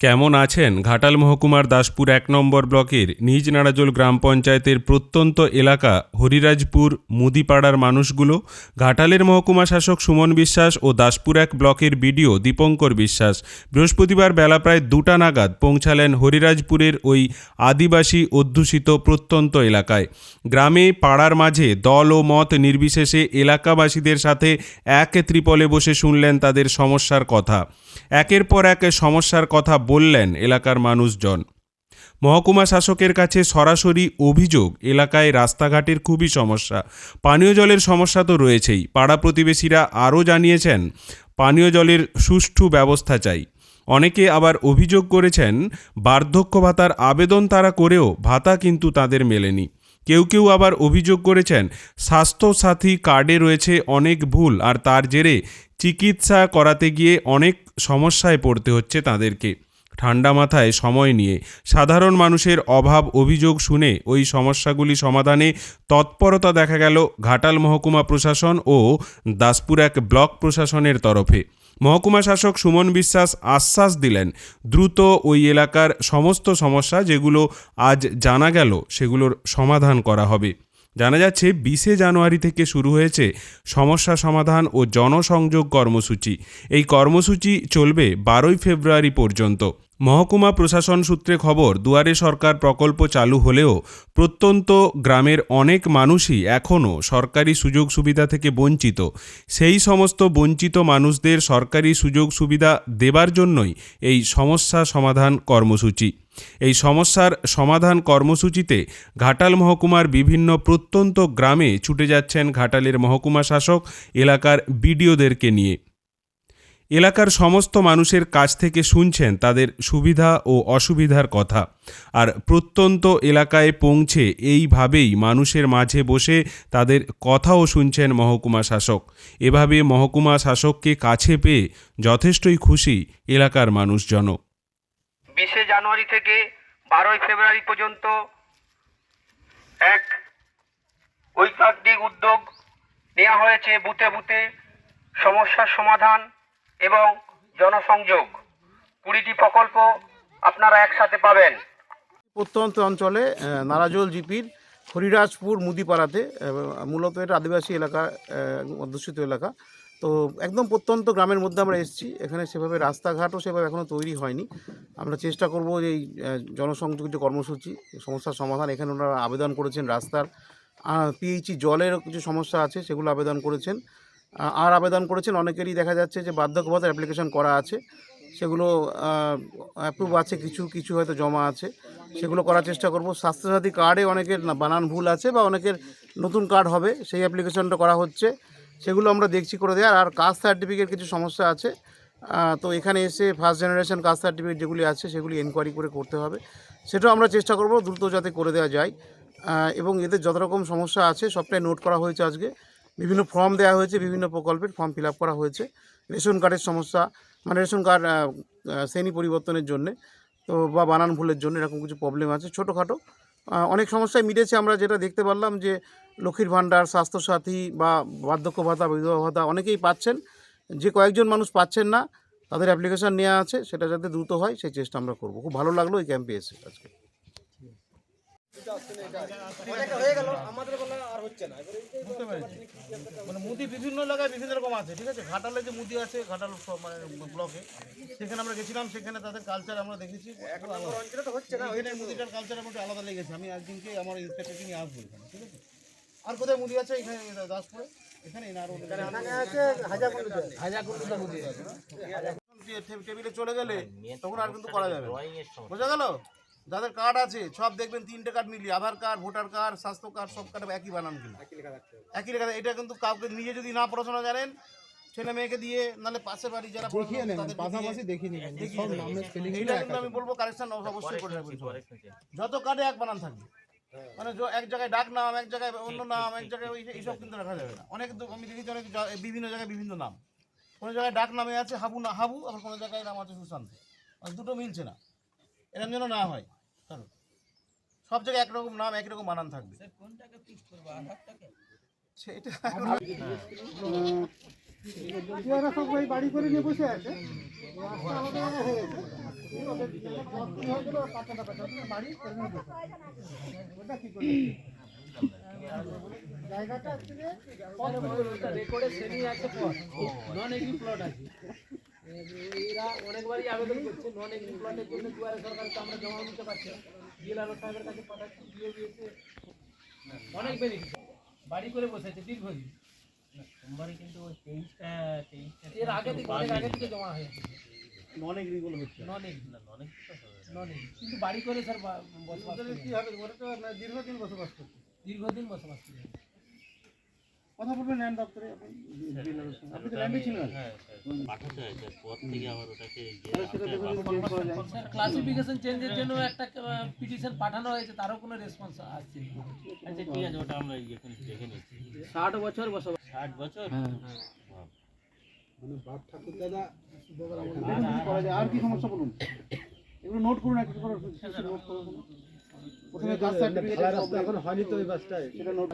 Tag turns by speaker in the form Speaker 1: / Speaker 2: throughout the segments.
Speaker 1: কেমন আছেন? ঘাটাল মহকুমার দাসপুর এক নম্বর ব্লকের নিজ নাড়াজোল গ্রাম পঞ্চায়েতের প্রত্যন্ত এলাকা হরিরাজপুর মুদিপাড়ার মানুষগুলো, ঘাটালের মহকুমা শাসক সুমন বিশ্বাস ও দাসপুর এক ব্লকের বিডিও দীপঙ্কর বিশ্বাস বৃহস্পতিবার বেলা প্রায় দুটা নাগাদ পৌঁছালেন হরিরাজপুরের ওই আদিবাসী অধ্যুষিত প্রত্যন্ত এলাকায়। গ্রামে পাড়ার মাঝে দল ও মত নির্বিশেষে এলাকাবাসীদের সাথে এক ত্রিপলে বসে শুনলেন তাদের সমস্যার কথা। একের পর এক সমস্যার কথা বললেন এলাকার মানুষজন। মহকুমা শাসকের কাছে সরাসরি অভিযোগ, এলাকায় রাস্তাঘাটের খুবই সমস্যা। পানীয় জলের সমস্যা তো রয়েছেই। পাড়া প্রতিবেশীরা আরও জানিয়েছেন, পানীয় জলের সুষ্ঠু ব্যবস্থা চাই। অনেকে আবার অভিযোগ করেছেন, বার্ধক্য ভাতার আবেদন তারা করেও ভাতা কিন্তু তাদের মেলেনি। কেউ কেউ আবার অভিযোগ করেছেন, স্বাস্থ্যসাথী কার্ডে রয়েছে অনেক ভুল আর তার জেরে চিকিৎসা করাতে গিয়ে অনেক সমস্যায় পড়তে হচ্ছে তাদেরকে। ঠান্ডা মাথায় সময় নিয়ে। সাধারণ মানুষের অভাব অভিযোগ শুনে ওই সমস্যাগুলি সমাধানে তৎপরতা দেখা গেল ঘাটাল মহকুমা প্রশাসন ও দাসপুর এক ব্লক প্রশাসনের তরফে। মহকুমা শাসক সুমন বিশ্বাস আশ্বাস দিলেন, দ্রুত ওই এলাকার সমস্ত সমস্যা যেগুলো আজ জানা গেল সেগুলোর সমাধান করা হবে। জানা যাচ্ছে, বিশে জানুয়ারি থেকে শুরু হয়েছে সমস্যা সমাধান ও জনসংযোগ কর্মসূচি। এই কর্মসূচি চলবে বারোই ফেব্রুয়ারি পর্যন্ত। মহকুমা প্রশাসন সূত্রে খবর, দুয়ারে সরকার প্রকল্প চালু হলেও প্রত্যন্ত গ্রামের অনেক মানুষই এখনও সরকারি সুযোগ সুবিধা থেকে বঞ্চিত। সেই সমস্ত বঞ্চিত মানুষদের সরকারি সুযোগ সুবিধা দেবার জন্যই এই সমস্যা সমাধান কর্মসূচি। এই সমস্যার সমাধান কর্মসূচিতে ঘাটাল মহকুমার বিভিন্ন প্রত্যন্ত গ্রামে ছুটে যাচ্ছেন ঘাটালের মহকুমা শাসক, এলাকার বিডিওদেরকে নিয়ে। এলাকার সমস্ত মানুষের কাছ থেকে শুনছেন তাদের সুবিধা ও অসুবিধার কথা। আর প্রত্যন্ত এলাকায় পৌঁছে এইভাবেই মানুষের মাঝে বসে তাদের কথাও শুনছেন মহকুমা শাসক। এভাবে মহকুমা শাসককে কাছে পেয়ে যথেষ্টই খুশি এলাকার মানুষজনও।
Speaker 2: বিশে জানুয়ারি থেকে বারোই ফেব্রুয়ারি পর্যন্ত এক ঐকান্তিক উদ্যোগ নেওয়া হয়েছে বুথে বুথে। সমস্যার সমাধান এবং জনসংযোগ। কুড়িটি প্রকল্প আপনারা একসাথে পাবেন।
Speaker 3: প্রত্যন্ত অঞ্চলে নারাজল জিপির হরিরাজপুর মুদিপাড়াতে মূলত এটা আদিবাসী এলাকা অধ্যুষিত এলাকা। তো একদম প্রত্যন্ত গ্রামের মধ্যে আমরা এসেছি। এখানে সেভাবে রাস্তাঘাটও সেভাবে এখনও তৈরি হয়নি। আমরা চেষ্টা করব যে এই জনসংযোগ যে কর্মসূচি, সমস্যার সমাধান। এখানে ওনারা আবেদন করেছেন রাস্তার পিএইচি জলের কিছু সমস্যা আছে, সেগুলো আবেদন করেছেন। আর আবেদন করেছেন। অনেকেরই দেখা যাচ্ছে যে বার্ধক্য ভাতার অ্যাপ্লিকেশন করা আছে। সেগুলো অ্যাপ্রুভ আছে কিছু কিছু হয়তো জমা আছে। সেগুলো করার চেষ্টা করব। স্বাস্থ্যসাথী কার্ডে অনেকের বানান ভুল আছে বা অনেকের নতুন কার্ড হবে, সেই অ্যাপ্লিকেশনটা করা হচ্ছে। সেগুলো আমরা দেখছি করে দেওয়ার। আর কাস্ট সার্টিফিকেট কিছু সমস্যা আছে তো এখানে এসে ফার্স্ট জেনারেশন কাস্ট সার্টিফিকেট যেগুলি আছে, সেগুলি এনকোয়ারি করে করতে হবে। সেটাও আমরা চেষ্টা করব দ্রুত যাতে করে দেওয়া যায়। এবং এদের যত রকম সমস্যা আছে, সবটাই নোট করা হয়েছে আজকে। বিভিন্ন ফর্ম দেওয়া হয়েছে, বিভিন্ন প্রকল্পের ফর্ম ফিল করা হয়েছে। রেশন কার্ডের সমস্যা মানে রেশন কার্ড শ্রেণি পরিবর্তনের জন্যে, তো বা বানান ভুলের জন্য এরকম কিছু প্রবলেম আছে। ছোটোখাটো অনেক সমস্যায় মিটেছে আমরা যেটা দেখতে পারলাম যে, লক্ষ্মীর ভাণ্ডার, স্বাস্থ্যসাথী বা বার্ধক্য ভাতা, বিধবা ভাতা অনেকেই পাচ্ছেন। যে কয়েকজন মানুষ পাচ্ছেন না, তাদের অ্যাপ্লিকেশন নেওয়া আছে, সেটা যাতে দ্রুত হয়, সেই চেষ্টা আমরা করব। খুব ভালো লাগল এই ক্যাম্পে এসে আজকে। মানে মুদি বিভিন্ন এলাকায় বিভিন্ন রকম আছে ঠিক আছে ঘাটালে যে মুদি আছে ঘাটাল মানে ব্লকে সেখানে আমরা গেছিলাম সেখানে তাদের কালচার আমরা দেখেছি মুদিটার কালচার আমাকে আলাদা লেগেছে আমি একদিনকে আমার ইন্সপেক্টরকে নিয়ে আসব ঠিক আছে আর কোথায় মুদি আছে এখানে দাসপুরে এখানে টেবিলে চলে গেলে তখন আর কিন্তু করা যাবে। বোঝা গেল যাদের কার্ড আছে সব দেখবেন তিনটে কার্ড মিলিয়ে আধার কার্ড ভোটার কার্ড স্বাস্থ্য কার্ড সব কার্ড একই বানান কিন্তু একই লেখা এটা কিন্তু কাউকে নিজে যদি না পড়াশোনা জানেন ছেলে মেয়েকে দিয়ে নাহলে পাশে বাড়ি যারা দেখিয়ে নেন পাশাপাশি দেখিয়ে নেবেন এইটা কিন্তু আমি বলব কারেকশন অবশ্যই করে রাখবেন যত কার্ডে এক বানান থাকবে মানে এক জায়গায় ডাক নাম এক জায়গায় অন্য নাম এক জায়গায় ওই- এইসব কিন্তু রাখা যাবে না। অনেক আমি দেখেছি অনেক বিভিন্ন জায়গায় বিভিন্ন নাম। কোনো জায়গায় ডাক নামে আছে হাবু না হাবু আবার কোনো জায়গায় নাম আছে সুশান্ত। মানে দুটো মিলছে না। এরকম যেন না হয়। কারণ সব জায়গায় একরকম নাম একরকম বানান থাকবে। সেটা
Speaker 4: এরা সব ওই বাড়ি করে নিয়ে বসে আছে। জায়গাটা actually
Speaker 5: রেকর্ডে শ্রেণি আছে পথ নন এগ্রি প্লট আছে। এরা অনেকবারই আবেদন করছে নন এগ্রি প্লটের জন্য দুয়ারে সরকারকে আমরা জমা দিতে পারছি ডিএলআর সাহেবের কাছে পাঠাচ্ছি দিয়ে দিয়েছে। অনেক বেনিফিট বাড়ি করে বসেছে দীর্ঘদিন।
Speaker 6: সোমবারে কিন্তু ওই তেইশটা তেইশটা
Speaker 5: এর আগে থেকে অনেক আগে থেকে জমা হয়ে গেছে।
Speaker 3: নন এগ্রিগুলো হচ্ছে।
Speaker 5: নন এগ্রি
Speaker 6: না অনেক তো
Speaker 5: নন এগ্রি কিন্তু বাড়ি করে স্যার বসবাস
Speaker 4: কি হবে? ওরা তো দীর্ঘদিন বসবাস করছে।
Speaker 5: দীর্ঘদিন বসবাস করে।
Speaker 3: কথা বলবেন ল্যান্ড দপ্তরে আপনি তো ল্যান্ডে ছিলেন।
Speaker 6: হ্যাঁ পাঠাতে হয় স্যার পর থেকে আবার ওটাকে
Speaker 5: স্যার ক্লাসিফিকেশন চেঞ্জের জন্য একটা পিটিশন পাঠানো হয়েছে তারও কোনো রেসপন্স আসছে
Speaker 6: আচ্ছা ঠিক আছে ওটা আমরা এখন দেখে নিচ্ছি।
Speaker 5: ষাট বছর বসবাস।
Speaker 6: ষাট বছর।
Speaker 3: মানে বাপ ঠাকুর দাদা আর কি সমস্যা বলুন? এগুলো নোট করুন একটা করে নোট করুন। প্রথমে রাস্তা এখন হয়নি তো ওই বাসটায়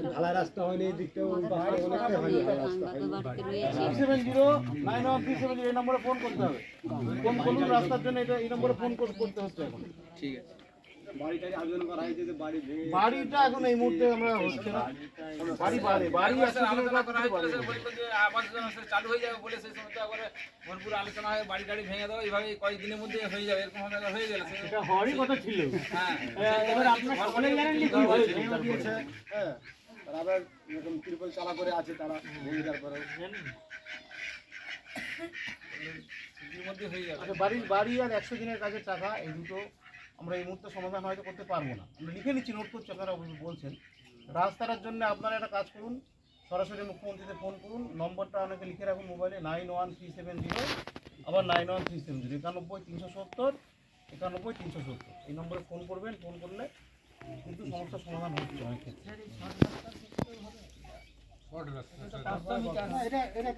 Speaker 3: ঢালাই রাস্তা হয়নি এই দিকটাও বাসটা অনেকটা হয়নি seven zero nine one three seven zero এই নম্বরে ফোন করতে হবে ফোন করুন রাস্তার জন্য এটা এই নম্বরে ফোন করতে হচ্ছে এখন ঠিক আছে বাড়িটা এখন এই মুহূর্তে আমরা হচ্ছে না বাড়ি বাড়ি বাড়ি
Speaker 5: চালু হয়ে যাবে বলে সেই সময় তো একবারে ভরপুর আলোচনা হয় বাড়ি টাড়ি ভেঙে দেওয়া এইভাবে কয়েকদিনের মধ্যে হয়ে যাবে এরকম হয়ে গেল।
Speaker 3: এটা হওয়ারই কথা ছিল।
Speaker 5: হ্যাঁ
Speaker 3: এবার আপনার সকলের গ্যারান্টি কি? হয়েছে। হ্যাঁ আর আবার এরকম ত্রিপল চালা করে আছে তারা ভূমিকার করে
Speaker 5: এর হয়ে যাবে।
Speaker 3: আচ্ছা বাড়ির বাড়ি আর একশো দিনের কাজের টাকা এই দুটো আমরা এই মুহূর্তে সমাধান হয়তো করতে পারব না। আমরা লিখে নিচ্ছি নোট করছি আপনারা বলছেন। রাস্তাটার জন্য আপনারা একটা কাজ করুন সরাসরি মুখ্যমন্ত্রীতে ফোন করুন নম্বরটা অনেকে লিখে রাখুন মোবাইলে nine one three seven zero আবার nine one three seven zero একানব্বই তিনশো সত্তর একানব্বই তিনশো সত্তর। এই নম্বরে ফোন করবেন ফোন করলে কিন্তু সমস্যার সমাধান হচ্ছে অনেক ক্ষেত্রে।
Speaker 4: এটা এটা